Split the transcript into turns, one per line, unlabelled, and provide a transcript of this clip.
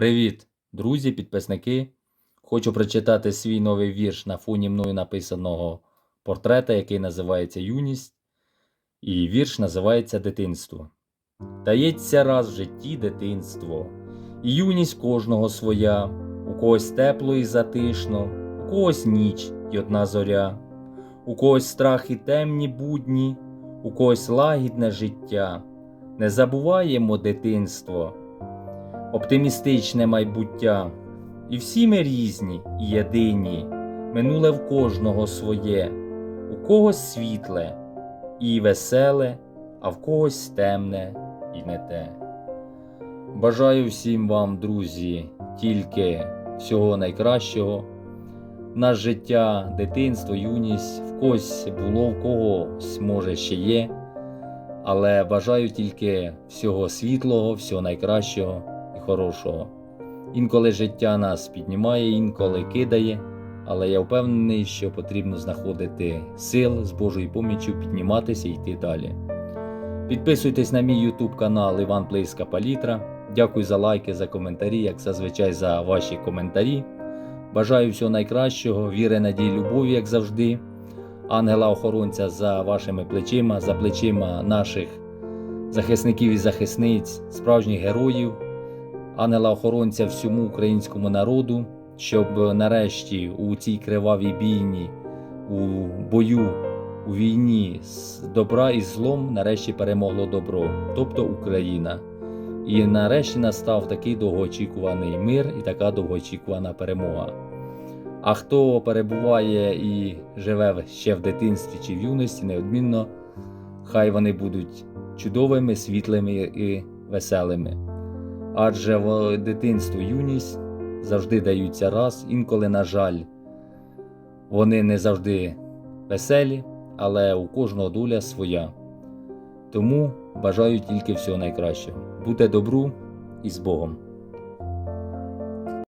Привіт, друзі, підписники. Хочу прочитати свій новий вірш на фоні мною написаного портрета, який називається Юність. І вірш називається Дитинство. Дається раз в житті дитинство, і юність кожного своя, у когось тепло і затишно, у когось ніч і одна зоря, у когось страх і темні будні, у когось лагідне життя. Не забуваємо дитинство оптимістичне майбуття. І всі ми різні і єдині, минуле в кожного своє, у когось світле і веселе, а в когось темне і не те. Бажаю всім вам, друзі, тільки всього найкращого. Наше життя, дитинство, юність в когось було, в когось може ще є. Але бажаю тільки всього світлого, всього найкращого хорошого. Інколи життя нас піднімає, інколи кидає, але я впевнений, що потрібно знаходити сил з Божою поміччю підніматися і йти далі. Підписуйтесь на мій YouTube канал Іван Плейська Палітра. Дякую за лайки, за коментарі, як зазвичай за ваші коментарі. Бажаю всього найкращого, віри, надії, любові, як завжди. Ангела-охоронця за вашими плечима, за плечима наших захисників і захисниць, справжніх героїв, ангела-охоронця всьому українському народу, щоб нарешті у цій кривавій бійні, у бою, у війні з добра і злом нарешті перемогло добро, тобто Україна. І нарешті настав такий довгоочікуваний мир і така довгоочікувана перемога. А хто перебуває і живе ще в дитинстві чи в юності, неодмінно, хай вони будуть чудовими, світлими і веселими. Адже в дитинство юність завжди даються раз, інколи, на жаль, вони не завжди веселі, але у кожного доля своя. Тому бажаю тільки всього найкращого. Будьте добру і з Богом!